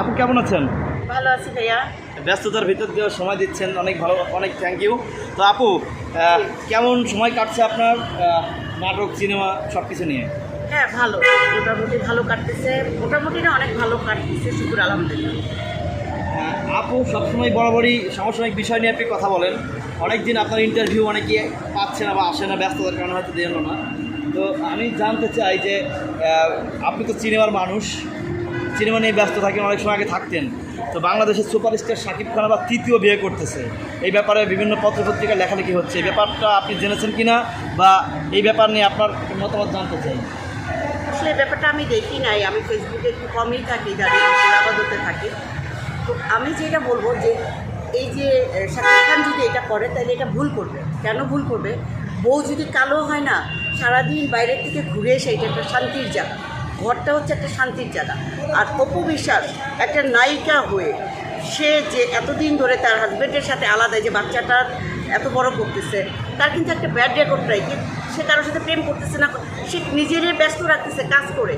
আপু কেমন আছেন? ভালো আছি ভাইয়া। ব্যস্ততার ভিতর দিয়ে সময় দিচ্ছেন অনেক ভালো অনেক থ্যাংক ইউ তো আপু কেমন সময় কাটছে আপনার নাটক সিনেমা সব কিছু নিয়ে? হ্যাঁ ভালো। মোটামুটি ভালো কাটতেছে। মোটামুটি না অনেক ভালো কাটতেছে শুকুর আলহামদুলিল্লাহ। আপু সবসময় বরাবরই সমসাময়িক বিষয় নিয়ে আপনি কথা বলেন। অনেক দিন আপনার ইন্টারভিউ অনেকে পাচ্ছে না বা আসে না ব্যস্ততার কারণে হয়তো দিল না। তো আমি জানতে চাই যে আপনি তো সিনেমার মানুষ। সিনেমা নিয়ে ব্যস্ত থাকেন, অনেক সময় আগে থাকতেন। তো বাংলাদেশের সুপারস্টার শাকিব খান আবার তৃতীয় বিয়ে করতেছে। এই ব্যাপারে বিভিন্ন পত্রপত্রিকা লেখালেখি হচ্ছে। এই ব্যাপারটা আপনি জেনেছেন কিনা বা এই ব্যাপার নিয়ে আপনার মতামত জানতে চাই? আসলে ব্যাপারটা আমি দেখি নাই। আমি ফেসবুকে একটু কমই থাকি আবাদতে থাকি। তো আমি যেটা বলব যে, এই যে শাকিব খান যদি এটা করে, তাহলে এটা ভুল করবে। কেন ভুল করবে? বউ যদি কালো হয় না, সারাদিন বাইরের থেকে ঘুরে এসে এটা একটা শান্তির জায়গা। ঘরটা হচ্ছে একটা শান্তির জায়গা। আর অপু বিশ্বাস একটা নায়িকা হয়ে সে যে এতদিন ধরে তার হাজব্যান্ডের সাথে আলাদা যে বাচ্চাটার এত বড় করতেছে, তার কিন্তু একটা ব্যাড রেকর্ড কি সে কারোর সাথে প্রেম করতেছে না, সে নিজেরই ব্যস্ত রাখতেছে কাজ করে।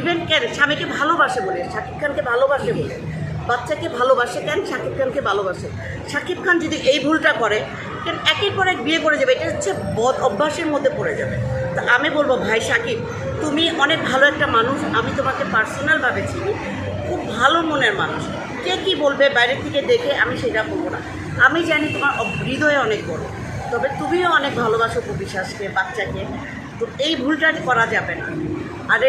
ইভেন কেন? স্বামীকে ভালোবাসে বলে, শাকিব খানকে ভালোবাসে বলে। বাচ্চাকে ভালোবাসে কেন? শাকিব খানকে ভালোবাসে। শাকিব খান যদি এই ভুলটা করে, কেন একের পর এক বিয়ে করে যাবে? এটা হচ্ছে বদ অভ্যাসের মধ্যে পড়ে যাবে। আমি বলব, ভাই শাকিব তুমি অনেক ভালো একটা মানুষ, আমি তোমাকে পার্সোনালভাবে চিনি, খুব ভালো মনের মানুষ। কে কি বলবে বাইরের থেকে দেখে আমি সেটা বলব না। আমি জানি তোমার হৃদয়ে অনেক বড়, তবে তুমিও অনেক ভালোবাসো বিশ্বাসকে বাচ্চাকে। তো এই ভুলটা করা যাবে না। আর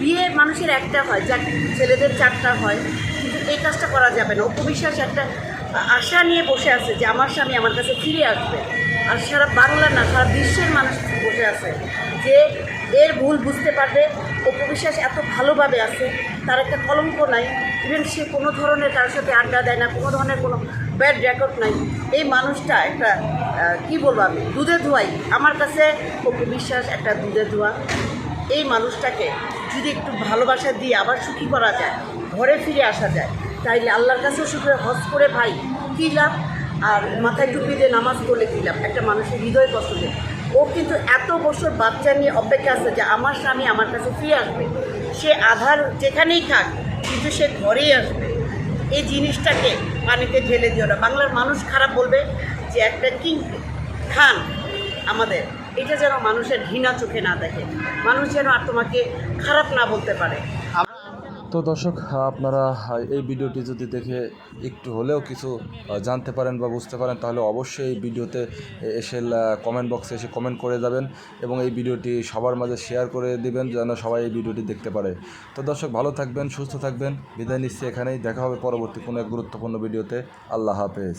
বিয়ে মানুষের একটা হয় যা ছেলেদের চারটা হয়, কিন্তু এই কাজটা করা যাবে না। উপবিশ্বাস একটা আশা নিয়ে বসে আছে যে আমার স্বামী আমার কাছে ফিরে আসবে। আর সারা বাংলা না, সারা বিশ্বের মানুষ বসে আছে যে এর ভুল বুঝতে পারবে উপবিশ্বাস এত ভালোভাবে আছে, তার একটা কলঙ্ক নাই ইভেন সে কোনো ধরনের কারোর সাথে আড্ডা দেয় না, কোনো ধরনের কোনো ব্যাড রেকর্ড নাই। এই মানুষটা একটা কি বলব আমি দুধে ধোয়াই। আমার কাছে উপবিশ্বাস একটা দুধে ধোয়া। এই মানুষটাকে যদি একটু ভালোবাসা দিয়ে আবার সুখী করা যায়, ঘরে ফিরে আসা যায়, তাইলে আল্লাহর কাছেও সুখে হজ করে ভাই, কী লাভ? আর মাথায় টুপি দিয়ে নামাজ পড়লে দিলাম একটা মানুষের হৃদয় কষ্ট দেয়। ও কিন্তু এত বছর বাচ্চা নিয়ে অপেক্ষা আছে যে আমার স্বামী আমার কাছে ফিরে আসবে। সে আধার যেখানেই থাক, কিন্তু সে ঘরেই আসবে। এই জিনিসটাকে পানিতে ঢেলে দিও না। বাংলার মানুষ খারাপ বলবে যে একটা কিং খান আমাদের। এটা যেন মানুষের ঘৃণা চোখে না দেখে। মানুষ যেন আর তোমাকে খারাপ না বলতে পারে। তো দর্শক, আপনারা এই ভিডিওটি যদি দেখে একটু হলেও কিছু জানতে পারেন বা বুঝতে পারেন, তাহলে অবশ্যই এই ভিডিওতে এসে কমেন্ট বক্সে এসে কমেন্ট করে যাবেন এবং এই ভিডিওটি সবার মাঝে শেয়ার করে দিবেন যেন সবাই এই ভিডিওটি দেখতে পারে। তো দর্শক, ভালো থাকবেন, সুস্থ থাকবেন। বিদায় নিচ্ছি এখানেই। দেখা হবে পরবর্তী কোনো এক গুরুত্বপূর্ণ ভিডিওতে। আল্লাহ হাফেজ।